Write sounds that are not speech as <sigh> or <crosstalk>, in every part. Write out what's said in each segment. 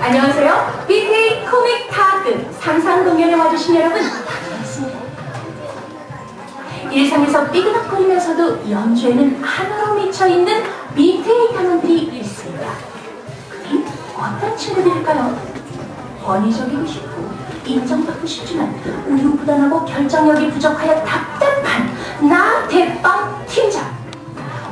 안녕하세요. BK 코믹 타그 상상 공연에 와주신 여러분 반갑습니다. 일상에서 삐그덕거리면서도 연주에는 하나로 미쳐 있는 BK 타먼트이 있습니다. 그게 어떤 친구들일까요? 권위적이고 싶고 인정받고 싶지만 우유부단하고 결정력이 부족하여 답답한 나 대빵 팀장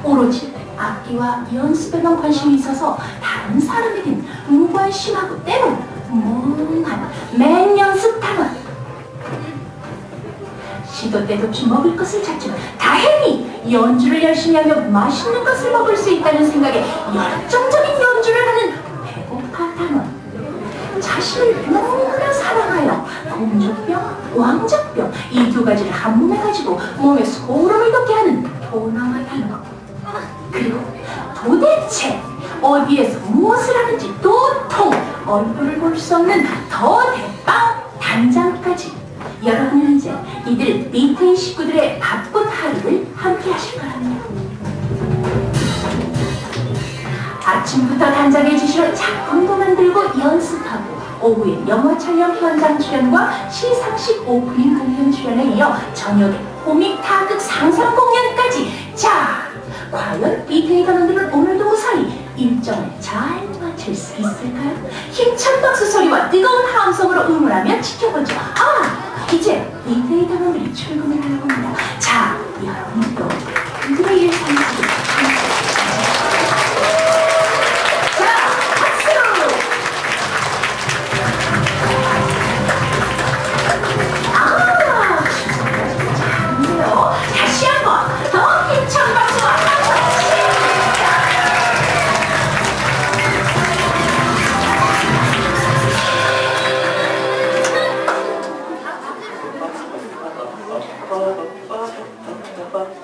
오로지 악기와 연습에만 관심이 있어서 다른 사람에겐 무관심하고 때론 멍한 맹연습 단원 시도 때도 없이 먹을 것을 찾지만 다행히 연주를 열심히 하면 맛있는 것을 먹을 수 있다는 생각에 열정적인 연주를 하는 배고파 단원 자신을 너무나 사랑하여 공주병, 왕자병 이 두 가지를 한 몸에 가지고 몸에 소름을 돋게 하는 도나와 단원 그리고 도대체 어디에서 무엇을 하는지 도통 얼굴을 볼 수 없는 더 대빵 단장까지 여러분은 이제 이들 밑에 식구들의 바쁜 하루를 함께 하실 거랍니다. 아침부터 단장의 지시로 작품도 만들고 연습하고 오후엔 영화 촬영 현장 출연과 시상식 오프닝 공연 출연에 이어 저녁에 코믹 타극 상상 공연까지 자 과연 이태희 단원들은 오늘도 일정을 잘 마칠 수 있을까요? 힘찬 박수 소리와 뜨거운 함성으로 응원하며 지켜보죠 아 이제 이태희 단원들이 출근을 하려고 합니다 자 여러분도 그들의 일상을 진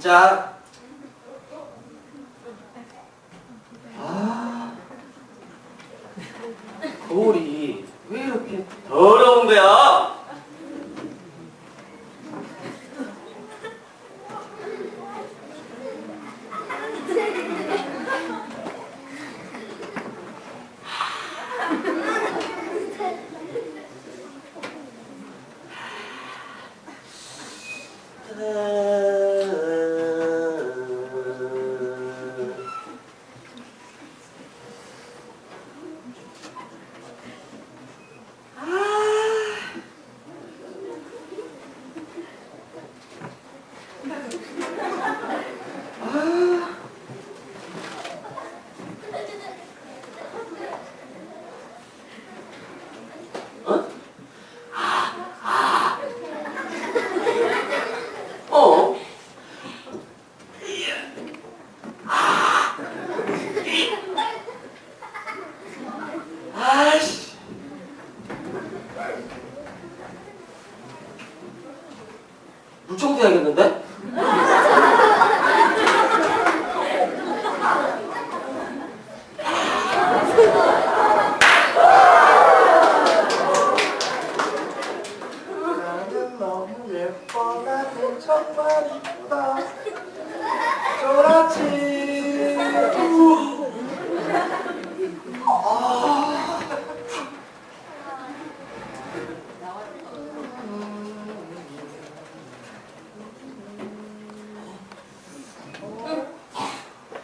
짜 아 거울이 왜 이렇게 더러운 거야? 어? 어? 아이씨. 물청소해야겠는데? 나는 너무 예뻐 나는 정말 이쁘다 쫄았지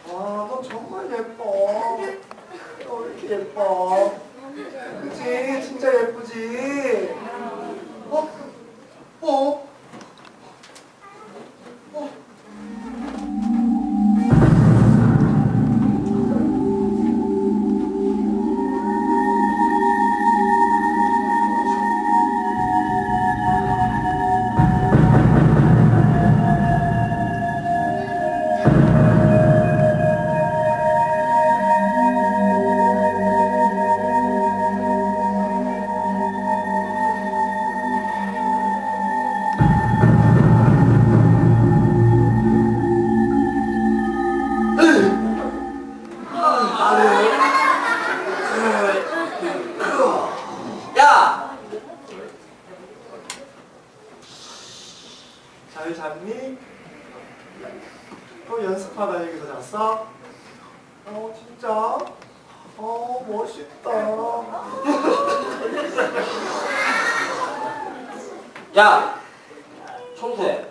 와너 정말 예뻐 너 왜 이렇게 예뻐 그치 진짜 예쁘지 어? 어? 어? 잤니? 또 연습하다 여기서 잤어? 어 진짜? 어 멋있다 야! 청소해.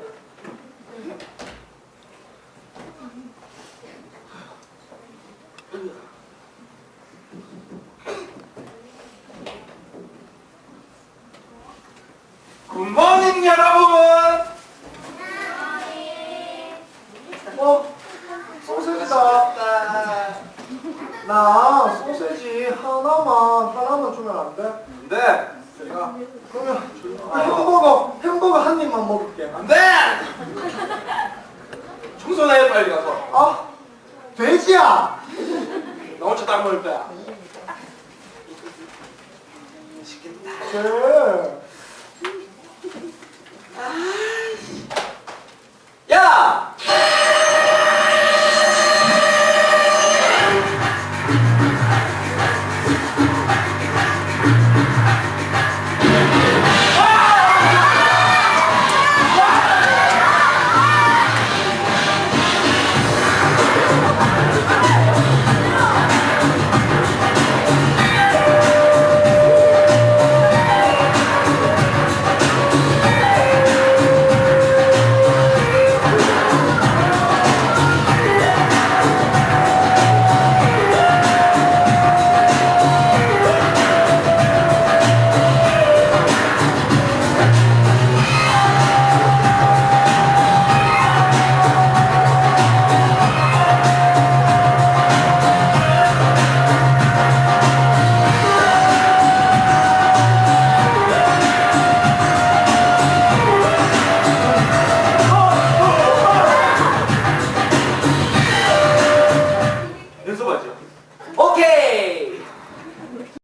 굿모닝 여러분 어? 소세지다 나 소세지 하나만 하나만 주면 안 돼? 네. 제가 그러면 아, 햄버거 햄버거 한 입만 먹을게 안 돼! <laughs> 청소해, 빨리 가서. 아 돼지야 너 혼자 딱 먹을 거야. 맛있겠다. 쟤